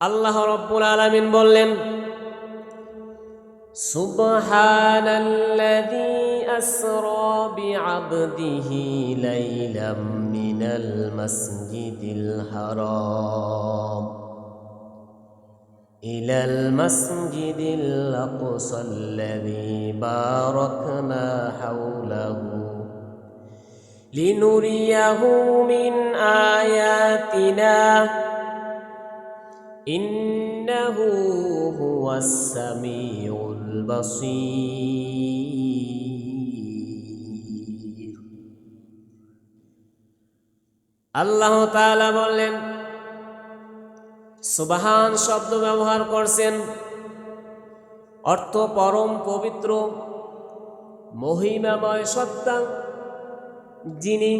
আল্লাহ রব্বুল আলামিন বললেন سبحان الذي أسرى بعبده ليلا من المسجد الحرام إلى المسجد الأقصى الذي باركنا حوله لنريه من آياتنا إنه هو السميع البصير আল্লাহ তাআলা বললেন সুবাহান শব্দ ব্যবহার করছেন অর্থ পরম পবিত্র মহিমাময় সত্তা যিনি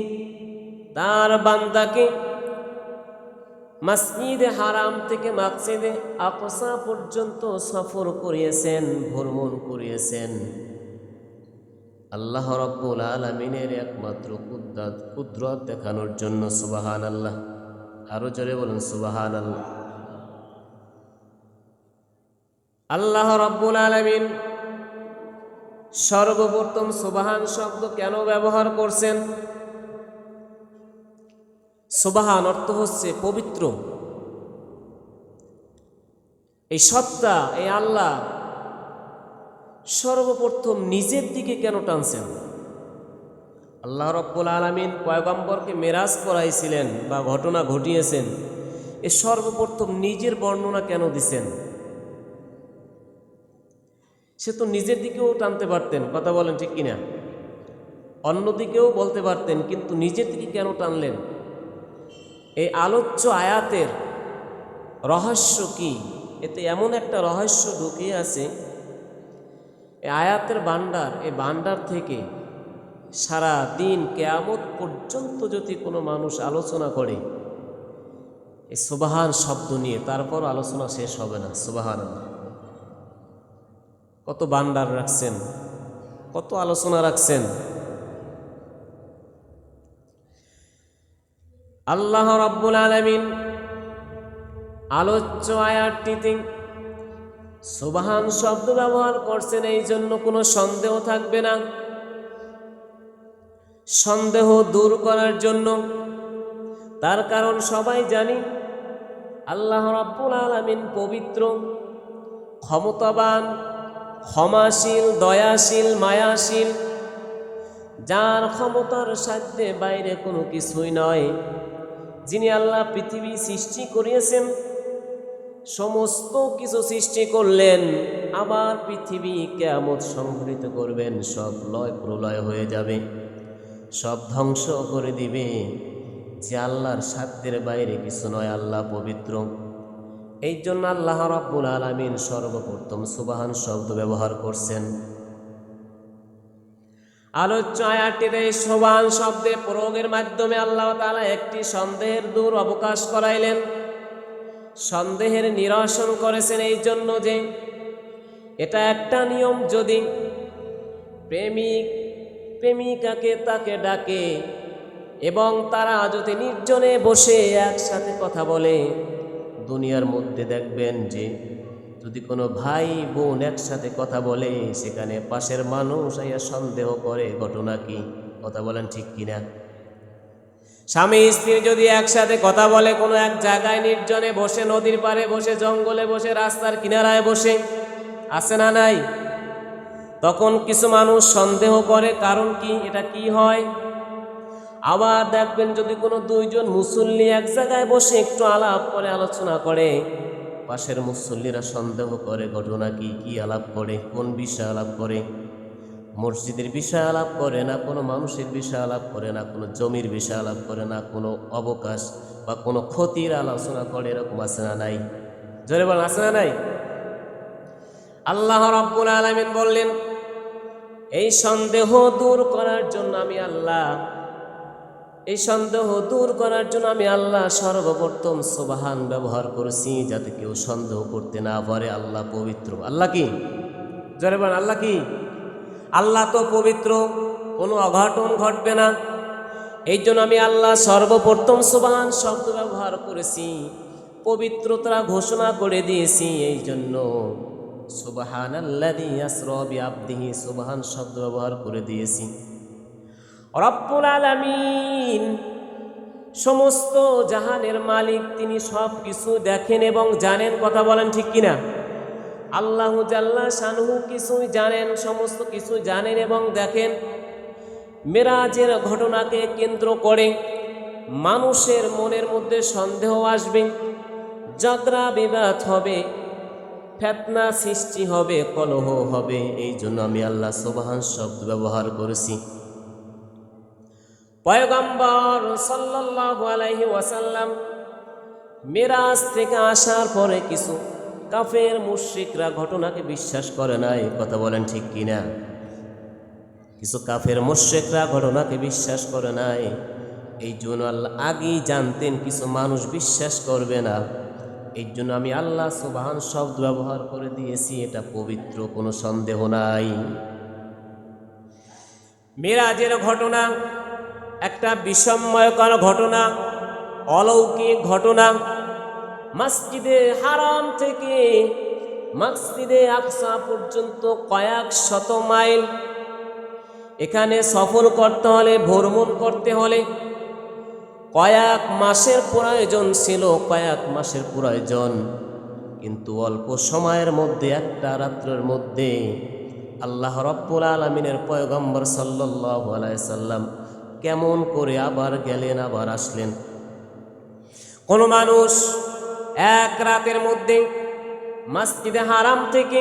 তার বান্দাকে মসজিদে হারাম থেকে মাকসিদে আকসা পর্যন্ত সফর করিয়েছেন, ভ্রমণ করিয়েছেন। আল্লাহ রব্বুল আলমিনের একমাত্র কুদ্রাত, কুদরত দেখানোর জন্য সুবাহান আল্লাহ আরও জোরে বলুন সুবাহান আল্লাহ আল্লাহ রব্বুল আলমিন সর্বপ্রথম সুবাহান শব্দ কেন ব্যবহার করছেন? সুবাহান অর্থ হচ্ছে পবিত্র। এই সত্তা, এই আল্লাহ সর্বপ্রথম নিজের দিকে কেন টানছেন? আল্লাহ রব্বুল আলমিন পয়গম্বরকে মেরাজ করাইছিলেন বা ঘটনা ঘটিয়েছেন। এ সর্বপ্রথম নিজের বর্ণনা কেন দিছেন? সে তো নিজের দিকেও টানতে পারতেন, কথা বলেন ঠিক কিনা? অন্যদিকেও বলতে পারতেন, কিন্তু নিজের দিকে কেন টানলেন? এই আলোচ্য আয়াতের রহস্য কি? এতে এমন একটা রহস্য ঢুকিয়ে আছে এই আয়াতের বান্ডার এই বান্ডার থেকে সারা দিন কেয়ামত পর্যন্ত যদি কোনো মানুষ আলোচনা করে এই সুবাহান শব্দ নিয়ে তারপর আলোচনা শেষ হবে না সুবাহান কত বান্ডার রাখছেন, কত আলোচনা রাখছেন আল্লাহ রব্বুল আলমিন আলোচ্য আয়াতটিতে সুবাহান শব্দ ব্যবহার করছেন এই জন্য কোনো সন্দেহ থাকবে না। সন্দেহ দূর করার জন্য। তার কারণ সবাই জানি, আল্লাহ রব্বুল আলমিন পবিত্র, ক্ষমতাবান, ক্ষমাশীল, দয়াশীল, মায়াশীল, যার ক্ষমতার সাধ্যে বাইরে কোনো কিছুই নয়। যিনি আল্লাহ পৃথিবী সৃষ্টি করিয়েছেন, সমস্ত কিছু সৃষ্টি করলেন, আবার পৃথিবী কেমত সংঘটিত করবেন, সব লয় প্রলয় হয়ে যাবে, সব ধ্বংস করে দিবে। যে আল্লাহর সাধ্যের বাইরে কিছু নয়, আল্লাহ পবিত্র। এই জন্য আল্লাহ রাব্বুল আলমিন সর্বপ্রথম সুবাহান শব্দ ব্যবহার করছেন। আলোচ্য আয়াতটিতে এই সোবান শব্দে প্রয়োগের মাধ্যমে আল্লাহ তাআলা একটি সন্দেহের দূর অবকাশ করাইলেন। সন্দেহের নিরসন করেছেন এই জন্য যে, এটা একটা নিয়ম যদি প্রেমিক, প্রেমিকাকে তাকে ডাকে এবং তারা যদি নির্জনে বসে একসাথে কথা বলে, দুনিয়ার মধ্যে দেখবেন যে যদি কোনো ভাই বোন একসাথে কথা বলে, সেখানে পাশের মানুষ আইয়া সন্দেহ করে, ঘটনা কি? কথা বলেন ঠিক কিনা? স্বামী, স্ত্রী যদি একসাথে কথা বলে, কোনো এক জায়গায় নির্জনে বসে, নদীর পাড়ে বসে, জঙ্গলে বসে, রাস্তার কিনারায় বসে আসে না নাই? তখন কিছু মানুষ সন্দেহ করে, কারণ কি? এটা কি হয়? আবার দেখবেন যদি কোনো দুইজন মুসল্লি এক জায়গায় বসে একটু আলাপ করে, আলোচনা করে পাশের মুসল্লিরা সন্দেহ করে, ঘটনা কি কি আলাপ করে, কোন বিষয় আলাপ করে? মসজিদের বিষয় আলাপ করে না, কোনো মানুষের বিষয় আলাপ করে না, কোনো জমির বিষয় আলাপ করে না, কোনো অবকাশ বা কোনো ক্ষতির আলোচনা করে এরকম আছে না নাই? জোরে বলেন, আছে না নাই? আল্লাহ রব্বুল আলমিন বললেন, এই সন্দেহ দূর করার জন্য আমি আল্লাহ এই সন্দেহ দূর করার জন্য আমি আল্লাহ সর্বপ্রথম সুবাহান ব্যবহার করেছি, যাতে কেউ সন্দেহ করতে না পারে। আল্লাহ পবিত্র। আল্লাহ কি? জরে বলেন, আল্লাহ কি? আল্লাহ তো পবিত্র, কোনো অঘটন ঘটবে না। এই জন্য আমি আল্লাহ সর্বপ্রথম সুবাহান শব্দ ব্যবহার করেছি, পবিত্রতা ঘোষণা করে দিয়েছি। এই জন্য সুবাহান আব্দিহি সুবাহান শব্দ ব্যবহার করে দিয়েছি। রব্বুল আলামিন। সমস্ত জাহানের মালিক, তিনি সব কিছু দেখেন এবং জানেন, কথা বলেন ঠিক কিনা? আল্লাহ জাল্লা শানহু কিছুই জানেন, সমস্ত কিছু জানেন এবং দেখেন। মেরাজের ঘটনাকে কেন্দ্র করে মানুষের মনের মধ্যে সন্দেহ আসবে ঝগড়া বিবাদ হবে, ফেতনা সৃষ্টি হবে, কলহ হবে, এই জন্য আমি আল্লাহ সোবাহান শব্দ ব্যবহার করেছি। পয়গম্বর সাল্লাল্লাহু আলাইহি ওয়াসাল্লাম মিরাজ থেকে আসার পরে কিছু কাফের মুশরিকরা ঘটনাকে বিশ্বাস করে না এই কথা বলেন ঠিক কিনা? কিছু কাফের মুশরিকরা ঘটনাকে বিশ্বাস করে নাই এই জন্য আল্লাহ আগেই জানতেন কিছু মানুষ বিশ্বাস করবে না। এই জন্য আমি আল্লাহ সুবাহান শব্দ ব্যবহার করে দিয়েছি, এটা পবিত্র, কোনো সন্দেহ নাই। মিরাজের ঘটনা একটা বিস্ময়কর ঘটনা, অলৌকিক ঘটনা। মসজিদে হারাম থেকে মসজিদে আকসা পর্যন্ত কয়েক শত মাইল। এখানে সফর করতে হলে, ভ্রমণ করতে হলে কয়েক মাসের প্রয়োজন ছিল, কয়েক মাসের প্রয়োজন। কিন্তু অল্প সময়ের মধ্যে, একটা রাত্রের মধ্যে আল্লাহ রব্বুল আলমিনের পয়গম্বর সাল্লাহ আলাইসাল্লাম কেমন করে আবার গেলেন, আবার আসলেন। কোনো মানুষ এক রাতের মধ্যে মসজিদে হারাম থেকে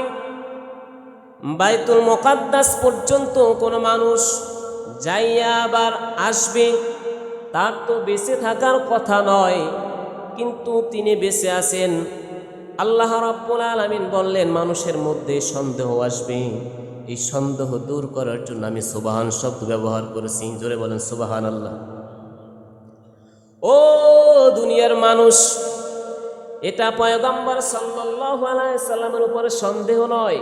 বাইতুল মোকাদ্দাস পর্যন্ত কোনো মানুষ যাইয়া আবার আসবে, তার তো বেঁচে থাকার কথা নয়, কিন্তু তিনি বেঁচে আছেন। আল্লাহ রাব্বুল আলামিন বললেন, মানুষের মধ্যে সন্দেহ আসবে। এই সন্দেহ দূর করার জন্য আমি সুবাহান শব্দ ব্যবহার করেছি। জোরে বলেন সুবাহান আল্লাহ ও দুনিয়ার মানুষ, এটা পয়গম্বর সাল্লামের উপরে সন্দেহ নয়।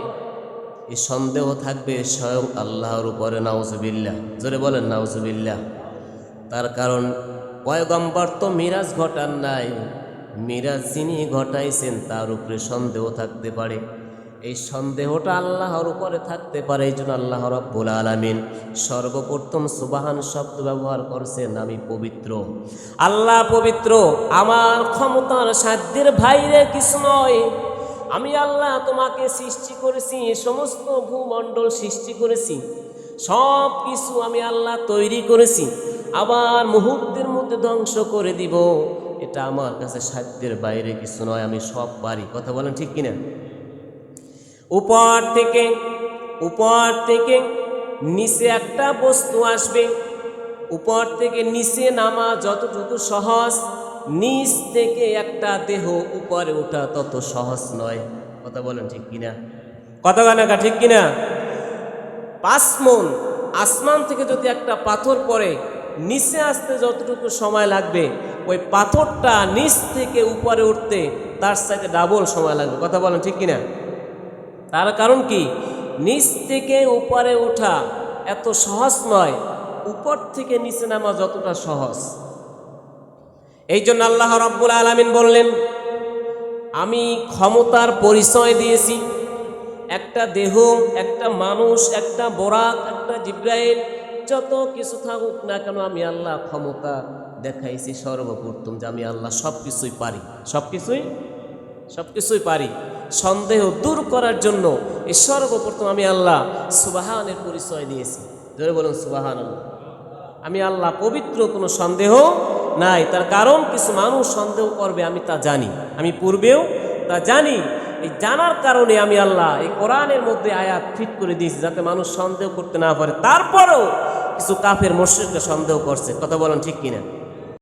এই সন্দেহ থাকবে স্বয়ং আল্লাহর উপরে, নাউজুবিল্লাহ। জোরে বলেন, নাউজুবিল্লাহ। তার কারণ, পয়গম্বর তো মিরাজ ঘটান নাই। মিরাজ যিনি ঘটাইছেন, তার উপরে সন্দেহ থাকতে পারে। এই সন্দেহটা আল্লাহর উপরে থাকতে পারে, এই জন্য আল্লাহ রব্বুল আলমিন সর্বপ্রথম সুবাহান শব্দ ব্যবহার করছেন, আমি পবিত্র। আল্লাহ পবিত্র, আমার ক্ষমতার সাধ্যের ভাইরে কিছু নয়। আমি আল্লাহ তোমাকে সৃষ্টি করেছি সমস্ত ভূমণ্ডল সৃষ্টি করেছি। সব কিছু আমি আল্লাহ তৈরি করেছি, আবার মুহূর্তের মধ্যে ধ্বংস করে দিব। এটা আমার কাছে সাধ্যের বাইরে কিছু নয়, আমি সব পারি। কথা বলেন ঠিক কিনা? উপর থেকে উপর থেকে নিচে একটা বস্তু আসবে। উপর থেকে নিচে নামা যতটুকু সহজ, নিচ থেকে একটা দেহ উপরে ওঠা তত সহজ নয়। কথা বলেন ঠিক কিনা? কথা গানাকা ঠিক কিনা? পাঁচ মন আসমান থেকে যদি একটা পাথর পড়ে, নিচে আসতে যতটুকু সময় লাগবে, ওই পাথরটা নিচ থেকে উপরে উঠতে তার সাথে ডাবল সময় লাগবে। কথা বলেন ঠিক কিনা? তার কারণ কি? নিচ থেকে উপরে ওঠা এত সহজ নয়। উপর থেকে নিচে নামা যতটা সহজ। এই জন্য আল্লাহ রব্বুল আলমিন বললেন, আমি ক্ষমতার পরিচয় দিয়েছি। একটা দেহ, একটা মানুষ, একটা বোরাক, একটা জিব্রাইল, যত কিছু থাকুক না কেন আমি আল্লাহ ক্ষমতা দেখাইছি সর্বপ্রথম যে আমি আল্লাহ সব কিছুই পারি। সব কিছুই সব কিছুই পারি। সন্দেহ দূর করার জন্য এই সর্বপ্রথম আমি আল্লাহ সুবাহানের পরিচয় দিয়েছি। ধরে বলুন সুবাহান আমি আল্লাহ পবিত্র, কোনো সন্দেহ নাই। তার কারণ কিছু মানুষ সন্দেহ করবে, আমি তা জানি। আমি পূর্বেও তা জানি। এই জানার কারণে আমি আল্লাহ এই কোরআনের মধ্যে আয়াত ফিট করে দিয়েছি, যাতে মানুষ সন্দেহ করতে না পারে। তারপরেও কিছু কাফের মসজিদকে সন্দেহ করছে। কথা বলেন ঠিক কিনা?